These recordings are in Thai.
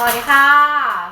สวัสดีค่ะ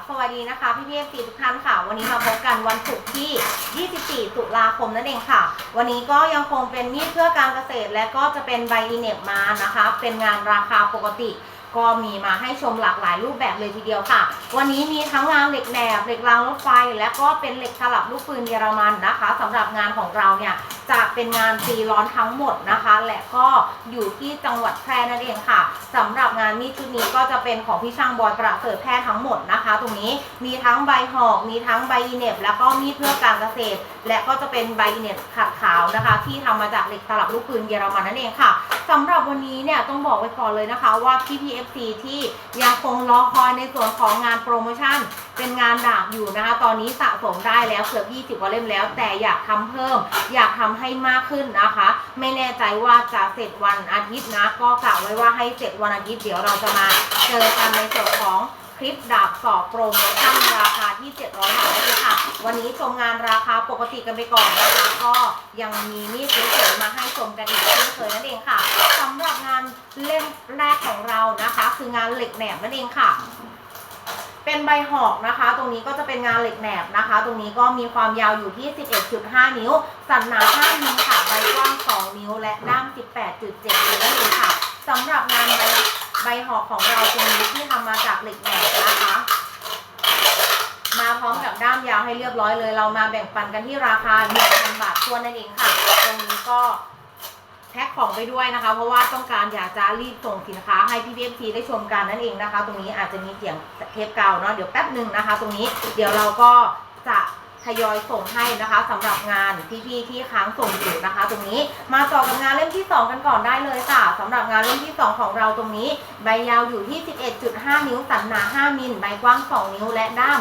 สวัสดีนะคะพี่พี่เอฟซีทุกท่านค่ะ วันนี้มาพบกันวันศุกร์ที่ 24 ตุลาคมนั่นเองค่ะ วันนี้ก็ยังคงเป็นมีดเพื่อการเกษตรและก็จะเป็นใบอินเนบมานะคะ เป็นงานราคาปกติ ก็มีมาให้ชมหลากหลายรูปแบบเลยทีเดียวค่ะ วันนี้มีทั้งงานเหล็กแหนบเหล็กรางรถไฟ และก็เป็นเหล็กสลับลูกปืนเยอรมันนะคะสำหรับงานของเราเนี่ยจะเป็นงานตีร้อนทั้งหมดนะคะ และก็อยู่ที่จังหวัดแพร่นั่นเองค่ะสำหรับงานมีดชุดนี้ก็จะเป็นของพี่ช่างบอยประเสริฐแพร่ทั้งหมดนะคะ ตรงนี้มีทั้งใบหอกมีทั้งใบอินเนบแล้วก็มีดเพื่อการเกษตร และก็จะเป็นใบอินเนบขัดขาวนะคะ ที่ทำมาจากเหล็กสลับลูกปืนเยอรมันนั่นเองค่ะสำหรับวันนี้เนี่ยต้องบอกไว้ก่อนเลยนะคะว่าพี่ FC ที่ยังคงรอคอยในส่วนของงานโปรโมชั่น เป็นงานดาบอยู่นะคะ ตอนนี้สะสมได้แล้วเกือบ20กว่าเล่มแล้ว แต่อยากทำเพิ่ม อยากทำให้มากขึ้นนะคะ ไม่แน่ใจว่าจะเสร็จวันอาทิตย์นะ ก็กะไว้ว่าให้เสร็จวันอาทิตย์เดี๋ยวเราจะมาเจอกันในส่วนของ คลิปดาบสอบโปรโมชั่นราคาที่ 700บาทเลยค่ะ วันนี้ชมงานราคาปกติกันไปก่อนนะคะก็ยังมีมีดสวยๆมาให้ชมกันอีกเช่นเคยนั่นเองค่ะสำหรับงานเล่มแรกของเรานะคะ คืองานเหล็กแหนบนั่นเองค่ะเป็นใบหอกนะคะ ตรงนี้ก็จะเป็นงานเหล็กแหนบนะคะ ตรงนี้ก็มีความยาวอยู่ที่ 11.5 นิ้ว สันหนา 5 นิ้วค่ะ ใบกว้าง 2 นิ้ว และด้าม 18.7 นิ้วนั่นเองค่ะสำหรับงานใบใบหอกของเราตรงนี้ที่ทำมาจากเหล็กแหนบนะคะ มาพร้อมกับด้าวให้เรียบร้อยเลย เรามาแบ่งปันกันที่ราคา1,000บาททวนนั่นเองค่ะ ตรงนี้ก็แพ็คของไปด้วยนะคะ เพราะว่าต้องการอยากจะรีบส่งสินค้าให้พี่เบฟทีได้ชมกันนั่นเองนะคะ ตรงนี้อาจจะมีเสียงเทปกาวเนาะเดี๋ยวแป๊บหนึ่งนะคะ ตรงนี้เดี๋ยวเราก็จะ ทยอยส่งให้นะคะสำหรับงานพี่ๆที่ค้างส่งอยู่นะคะ ตรงนี้มาต่อกับงานเล่มที่ 2 กันก่อนได้เลยค่ะสำหรับงานเล่มที่ 2 ของเราตรงนี้ ใบยาวอยู่ที่ 11.5 นิ้วสันหนา 5มิลใบกว้าง 2 นิ้วและด้าม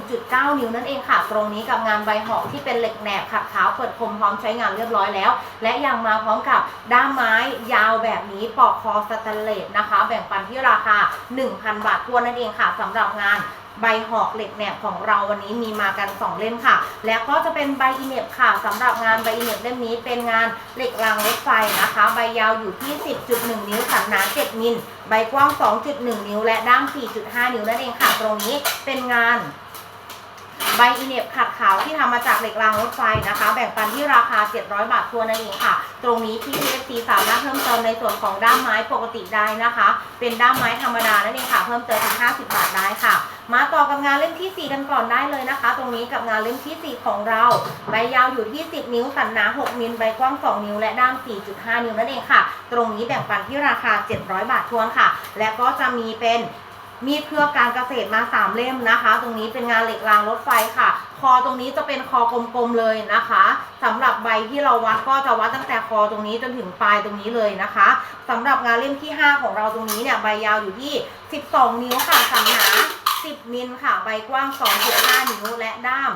1.9 นิ้วนั่นเองค่ะ ตรงนี้กับงานใบหอกที่เป็นเหล็กแหนบขัดขาวเปิดคมพร้อมใช้งานเรียบร้อยแล้ว และยังมาพร้อมกับด้ามไม้ยาวแบบนี้ปอกคอสแตนเลสนะคะ แบ่งปันที่ราคา 1,000 บาททวนนั่นเองค่ะสำหรับงาน ใบหอกเหล็กแหนบของเราวันนี้มีมากัน 2 เล่มค่ะ แล้วก็จะเป็นใบอินเน็บค่ะสำหรับงานใบอินเน็บเล่มนี้เป็นงานเหล็กรางรถไฟนะคะ ใบยาวอยู่ที่ 10.1 นิ้วสันหนา7มิลใบกว้าง 2.1 นิ้ว และด้าม 4.5 นิ้วนั่นเองค่ะ ตรงนี้เป็นงานใบอิเนบขัดขาวที่ทำมาจากเหล็กรางรถไฟนะคะ แบ่งปันที่ราคา 700 บาททัวนนั่นเองค่ะ ตรงนี้ที่ PFC สามารถเพิ่มเติมในส่วนของด้ามไม้ปกติได้นะคะ เป็นด้ามไม้ธรรมดานั่นเองค่ะ เพิ่มเติมถึง50 บาทได้ค่ะ มาต่อกับงานเล่มที่ 4 กันก่อนได้เลยนะคะ ตรงนี้กับงานเล่มที่ 4 ของเรา ใบยาวอยู่ที่ 10 นิ้วสันหนา 6มิลใบกว้าง 2 นิ้ว และด้าม 4.5 นิ้วนั่นเองค่ะ ตรงนี้แบ่งปันที่ราคา 700 บาททวนค่ะ และก็จะมีเป็นมีดเพื่อการเกษตรมา 3 เล่มนะคะ ตรงนี้เป็นงานเหล็กรางรถไฟค่ะ คอตรงนี้จะเป็นคอกลมๆเลยนะคะสำหรับใบที่เราวัดก็จะวัดตั้งแต่คอตรงนี้จนถึงปลายตรงนี้เลยนะคะสำหรับงานเล่มที่ 5 ของเราตรงนี้เนี่ยใบยาวอยู่ที่ 12 นิ้วค่ะสันหนา 10 มิลค่ะ ใบกว้าง 2.5 นิ้ว และด้าม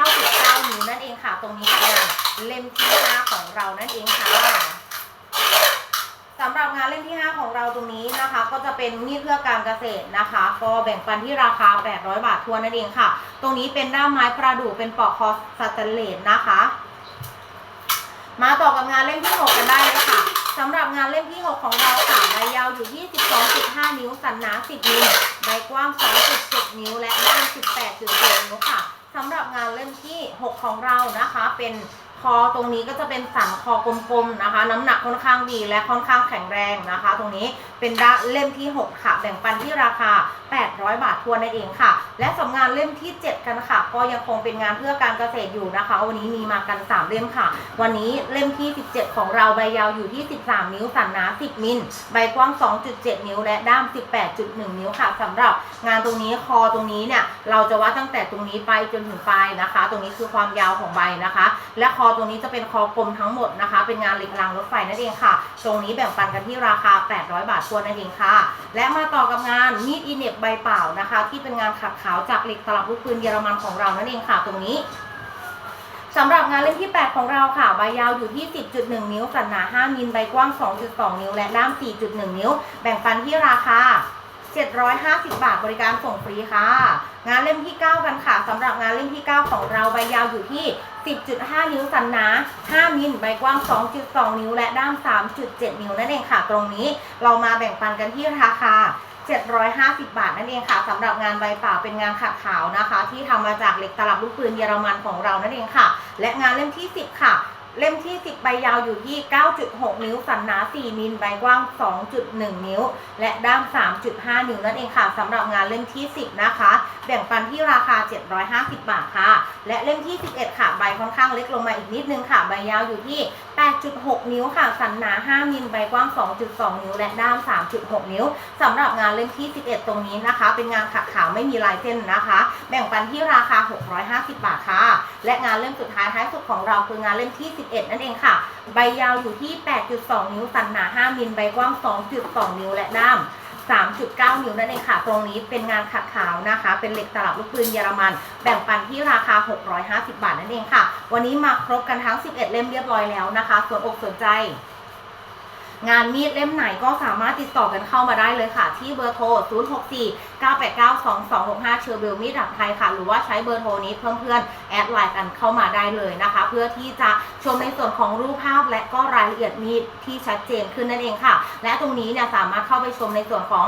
19.9 นิ้วนั่นเองค่ะ ตรงนี้เป็นงานเล่มที่ 5 ของเรานั่นเองค่ะสำหรับงานเล่มที่ 5 ของเราตรงนี้นะคะ ก็จะเป็นมีดเพื่อการเกษตรนะคะ ก็แบ่งปันที่ราคา 800 บาททวนนั่นเองค่ะ ตรงนี้เป็นด้ามไม้ประดู่เป็นปอกคอสแตนเลสนะคะ มาต่อกับงานเล่มที่ 6 กันได้เลยค่ะ สำหรับงานเล่มที่ 6 ของเราค่ะใบยาวอยู่ที่12.5 นิ้ว สันหนา 10 นิ้ว ใบกว้าง 2.7 นิ้ว และด้าน18.7นิ้วค่ะสำหรับงานเล่มที่ 6 ของเรานะคะ เป็น คอตรงนี้ก็จะเป็นสันคอกลมๆนะคะ น้ำหนักค่อนข้างดีและค่อนข้างแข็งแรงนะคะ ตรงนี้เป็นด้าเล่มที่ 6 ค่ะ แบ่งปันที่ราคา 800 บาททวนนั่นเองค่ะ และสำงานเล่มที่ 7 กันค่ะ ก็ยังคงเป็นงานเพื่อการเกษตรอยู่นะคะ วันนี้มีมากัน 3 เล่มค่ะ วันนี้เล่มที่ 17 ของเราใบยาวอยู่ที่ 13 นิ้วสันหนา 10 มิลใบกว้าง 2.7 นิ้ว และด้าม 18.1 นิ้วค่ะสำหรับงานตรงนี้คอตรงนี้เนี่ยเราจะวัดตั้งแต่ตรงนี้ไปจนถึงปลายนะคะ ตรงนี้คือความยาวของใบนะคะ และคอตรงนี้จะเป็นคอกลมทั้งหมดนะคะ เป็นงานเหล็กรางรถไฟนั่นเองค่ะ ตรงนี้แบ่งปันกันที่ราคา 800 บาททวนนั่นเองค่ะ และมาต่อกับงานมีดอินเน็บใบเปล่านะคะ ที่เป็นงานขัดขาวจากเหล็กสลับลูกปืนเยอรมันของเรานั่นเองค่ะ ตรงนี้สำหรับงานเล่มที่ 8 ของเราค่ะ ใบยาวอยู่ที่ 10.1 นิ้ว สันหนา 5มิล ใบกว้าง 2.2 นิ้ว และด้าม 4.1 นิ้ว แบ่งปันที่ราคา 750 บาทบริการส่งฟรีค่ะ งานเล่มที่ 9 กันค่ะสำหรับงานเล่มที่ 9 ของเราใบยาวอยู่ที่ 10.5 นิ้วสันหนา5มิลใบกว้าง 2.2 นิ้ว และด้าม 3.7 นิ้วนั่นเองค่ะ ตรงนี้เรามาแบ่งปันกันที่ราคา750 บาทนั่นเองค่ะสำหรับงานใบเปล่าเป็นงานขัดขาวนะคะ ที่ทำมาจากเหล็กตลับลูกปืนเยอรมันของเรานั่นเองค่ะ และงานเล่มที่ 10 ค่ะ เล่มที่ 10 ใบยาวอยู่ที่ 9.6 นิ้ว สันหนา 4 มิล ใบกว้าง 2.1 นิ้ว และด้าม 3.5 นิ้วนั่นเองค่ะสำหรับงานเล่มที่ 10 นะคะ แบ่งปันที่ราคา 750 บาทค่ะ และเล่มที่ 11 ค่ะ ใบค่อนข้างเล็กลงมาอีกนิดนึงค่ะ ใบยาวอยู่ที่8.6 นิ้วค่ะ สันหนา 5มิลใบกว้าง 2.2 นิ้ว และด้าม 3.6 นิ้วสำหรับงานเล่มที่ 11 ตรงนี้นะคะ เป็นงานขัดขาวไม่มีลายเส้นนะคะ แบ่งปันที่ราคา 650 บาทค่ะ และงานเล่มสุดท้ายท้ายสุดของเราคืองานเล่มที่ 11 นั่นเองค่ะ ใบยาวอยู่ที่ 8.2 นิ้ว สันหนา 5มิลใบกว้าง 2.2 นิ้ว และด้าม 3.9 นิ้วนั่นเองค่ะ ตรงนี้เป็นงานขัดขาวนะคะ เป็นเหล็กตลับลูกปืนเยอรมัน แบ่งปันที่ราคา 650 บาทนั่นเองค่ะ วันนี้มาครบกันทั้ง 11 เล่มเรียบร้อยแล้วนะคะ ส่วนอกสนใจ งานมีดเล่มไหนก็สามารถติดต่อกันเข้ามาได้เลยค่ะ ที่เบอร์โทร 064 989 2265 เชอร์เบลมีดดักไทยค่ะ หรือว่าใช้เบอร์โทรนี้เพื่อนๆแอดไลน์กันเข้ามาได้เลยนะคะ เพื่อที่จะชมในส่วนของรูปภาพและก็รายละเอียดมีดที่ชัดเจนขึ้นนั่นเองค่ะ และตรงนี้เนี่ยสามารถเข้าไปชมในส่วนของ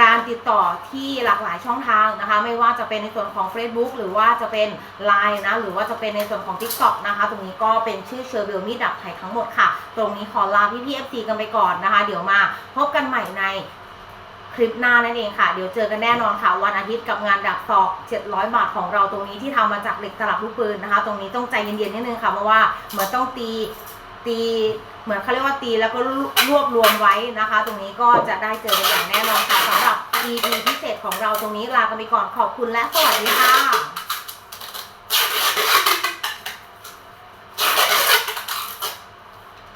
การติดต่อที่หลากหลายช่องทางนะคะ ไม่ว่าจะเป็นในส่วนของ Facebook หรือว่าจะเป็น Line นะ หรือว่าจะเป็นในส่วนของ TikTok นะคะ ตรงนี้ก็เป็นชื่อเชอร์เบลมีดับไทยทั้งหมดค่ะ ตรงนี้ขอลาพี่พี่ FC กันไปก่อนนะคะ เดี๋ยวมาพบกันใหม่ในคลิปหน้านั่นเองค่ะ เดี๋ยวเจอกันแน่นอนค่ะ วันอาทิตย์กับงานดักซอก 700 บาทของเราตรงนี้ที่ทำมาจากเหล็กตลับลูกปืนนะคะ ตรงนี้ต้องใจเย็นๆนิดนึงค่ะ เพราะว่าเหมือนต้องตี ตีเหมือนเขาเรียกว่าตีแล้วก็รวบรวมไว้นะคะ ตรงนี้ก็จะได้เจอกันอย่างแน่นอนค่ะสำหรับ EP พิเศษของเราตรงนี้ลากันไปก่อนขอบคุณและสวัสดีค่ะ